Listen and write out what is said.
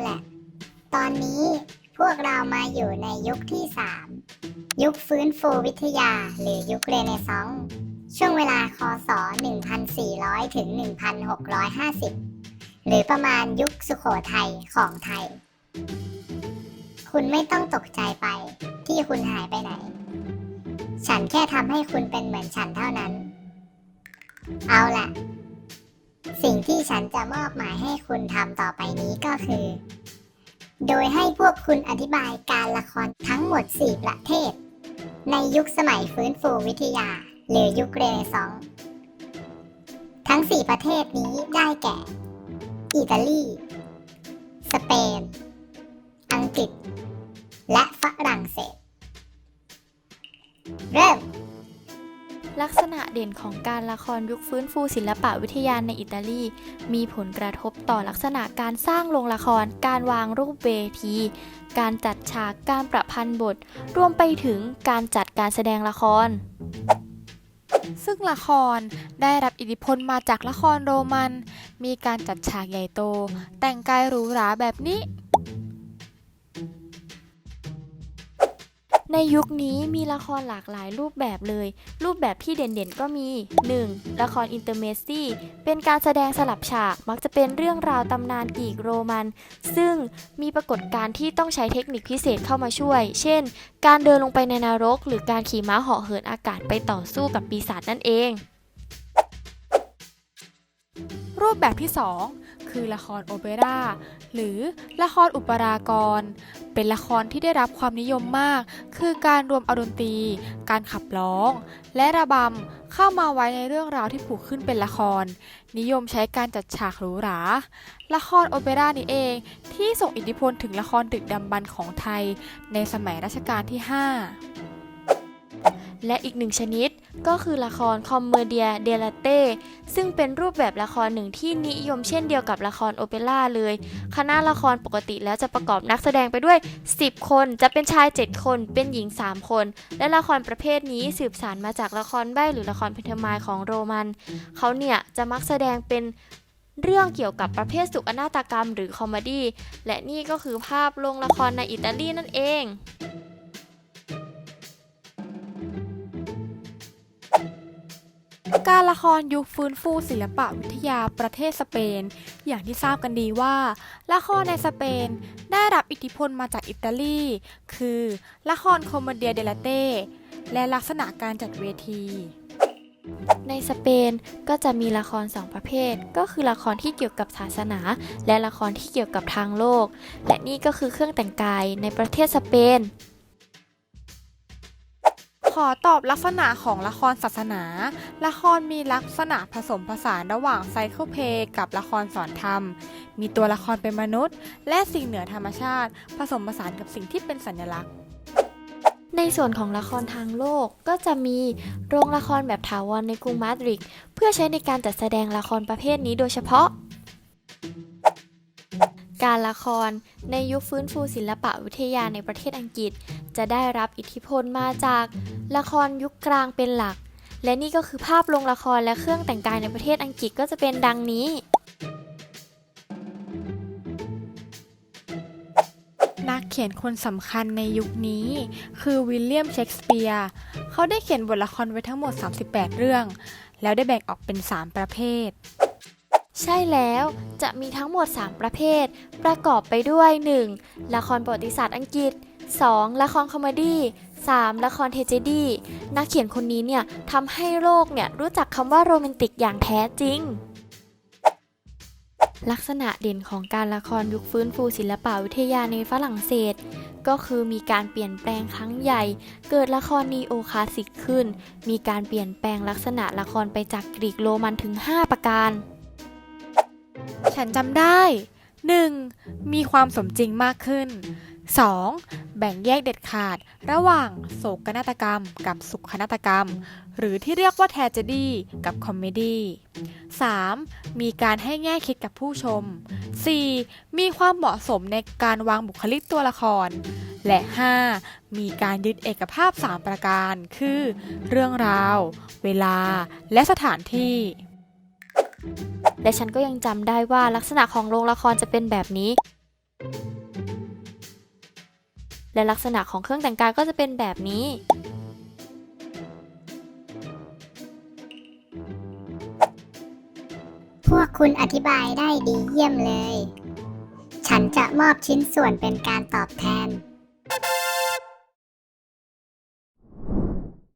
แหละ ตอนนี้พวกเรามาอยู่ในยุคที่ 3 ยุคฟื้นฟูวิทยาหรือยุคเรเนซองส์ช่วงเวลาคศ 1400 ถึง 1650 หรือประมาณยุคสุขโขทัยของไทย คุณไม่ต้องตกใจไปที่คุณหายไปไหน ฉันแค่ทำให้คุณเป็นเหมือนฉันเท่านั้น เอาล่ะ สิ่งที่ฉันจะมอบหมายให้คุณทำต่อไปนี้ก็คือ โดยให้พวกคุณอธิบายการละครทั้งหมด 4 ประเทศ ในยุคสมัยฟื้นฟูวิทยา หรือยุคเรเนซองส์ทั้ง 4 ประเทศนี้ได้แก่ อิตาลี สเปน อังกฤษ และฝรั่งเศส เด่นของการละครยุคฟื้นฟูศิลปะวิทยาในอิตาลี มีผลกระทบต่อลักษณะการสร้างโรงละคร การวางรูปเวที การจัดฉาก การประพันธ์บท รวมไปถึงการจัดการแสดงละครซึ่งละครได้รับอิทธิพลมาจากละครโรมัน มีการจัดฉากใหญ่โต แต่งกายหรูหราแบบนี้ ในยุคนี้มีละครหลากหลายรูปแบบเลย รูปแบบที่เด่นๆก็มี 1. ละครอินเตอร์เมซี่เป็นการแสดงสลับฉากมักจะเป็นเรื่องราวตำนานกรีกโรมัน ซึ่งมีปรากฏการณ์ที่ต้องใช้เทคนิคพิเศษเข้ามาช่วย เช่น การเดินลงไปในนรก หรือการขี่ม้าเหาะเหินอากาศไปต่อสู้กับปีศาจนั่นเอง รูปแบบที่ 2 คือละครโอเปร่าหรือละครอุปรากร เป็นละครที่ได้รับความนิยมมาก คือการรวมเอาดนตรี การขับร้อง และระบำเข้ามาไว้ในเรื่องราวที่ผูกขึ้นเป็นละคร นิยมใช้การจัดฉากหรูหรา ละครโอเปร่านี่เองที่ส่งอิทธิพลถึงละครดึกดำบรรพ์ของไทย ในสมัยรัชกาลที่ 5 และอีกหนึ่งชนิดก็คือละครคอมเมเดียเดลเต้ซึ่งเป็นรูปแบบละครหนึ่งที่นิยมเช่นเดียวกับละครโอเปร่าเลย คณะละครปกติแล้วจะประกอบนักแสดงไปด้วย 10 คน จะเป็นชาย 7 คน เป็นหญิง 3 คน และละครประเภทนี้สืบสานมาจากละครใบ้หรือละครเพนทมายของโรมัน เขาเนี่ยจะมักแสดงเป็นเรื่องเกี่ยวกับประเภทสุขอนาตกรรมหรือคอมเมดี้และนี่ก็คือภาพโรงละครในอิตาลีนั่นเอง การละครยุคฟื้นฟูศิลปะวิทยาประเทศสเปน อย่างที่ทราบกันดีว่า ละครในสเปนได้รับอิทธิพลมาจากอิตาลี คือ ละครโคมเดียเดลเต้และลักษณะการจัดเวที ในสเปนก็จะมีละครสองประเภท ก็คือละครที่เกี่ยวกับศาสนา และละครที่เกี่ยวกับทางโลก และนี่ก็คือเครื่องแต่งกายในประเทศสเปน ขอตอบลักษณะของละครศาสนา ละครมีลักษณะผสมผสานระหว่างไซเคิลเพลย์กับละครสอนธรรม มีตัวละครเป็นมนุษย์ และสิ่งเหนือธรรมชาติ ผสมผสานกับสิ่งที่เป็นสัญลักษณ์ ในส่วนของละครทางโลกก็จะมีโรงละครแบบถาวรในกรุงมาดริดเพื่อใช้ในการจัดแสดงละครประเภทนี้โดยเฉพาะ การละครในยุคฟื้นฟูศิลปะวิทยาในประเทศอังกฤษ จะได้รับอิทธิพลมาจากละครยุคกลางเป็นหลัก และนี่ก็คือภาพโรงละครและเครื่องแต่งกายในประเทศอังกฤษก็จะเป็นดังนี้ นักเขียนคนสำคัญในยุคนี้ คือวิลเลียมเชกสเปียร์เขาได้เขียนบทละครไว้ทั้งหมด 38 เรื่อง แล้วได้แบ่งออกเป็น 3 ประเภท ใช่แล้วจะมีทั้งหมด 3 ประเภท ประกอบไปด้วย 1. ละครประวัติศาสตร์อังกฤษ 2. ละครคอมเมดี้ 3. ละครเทเจดี้นักเขียนคนนี้เนี่ยทำให้โลกเนี่ยรู้จักคำว่าโรแมนติกอย่างแท้จริง ลักษณะเด่นของการละครยุคฟื้นฟูศิลปวิทยาในฝรั่งเศส ก็คือมีการเปลี่ยนแปลงครั้งใหญ่ เกิดละครนีโอคลาสสิกขึ้น มีการเปลี่ยนแปลงลักษณะละครไปจากกรีกโรมันถึง 5 ประการ ฉันจำได้ 1. มีความสมจริงมากขึ้น 2. แบ่งแยกเด็ดขาดระหว่างโศกนาฏกรรม กับสุขนาฏกรรม หรือที่เรียกว่าแทจดี้กับคอมเมดี้ 3. มีการให้แง่คิดกับผู้ชม 4. มีความเหมาะสมในการวางบุคลิกตัวละคร และ 5. มีการยึดเอกภาพ 3 ประการ คือ เรื่องราว เวลา และสถานที่ และฉันก็ยังจำได้ว่าลักษณะของโรงละครจะเป็นแบบนี้ และลักษณะของเครื่องแต่งกายก็จะเป็นแบบนี้พวกคุณอธิบายได้ดีเยี่ยมเลย ฉันจะมอบชิ้นส่วนเป็นการตอบแทน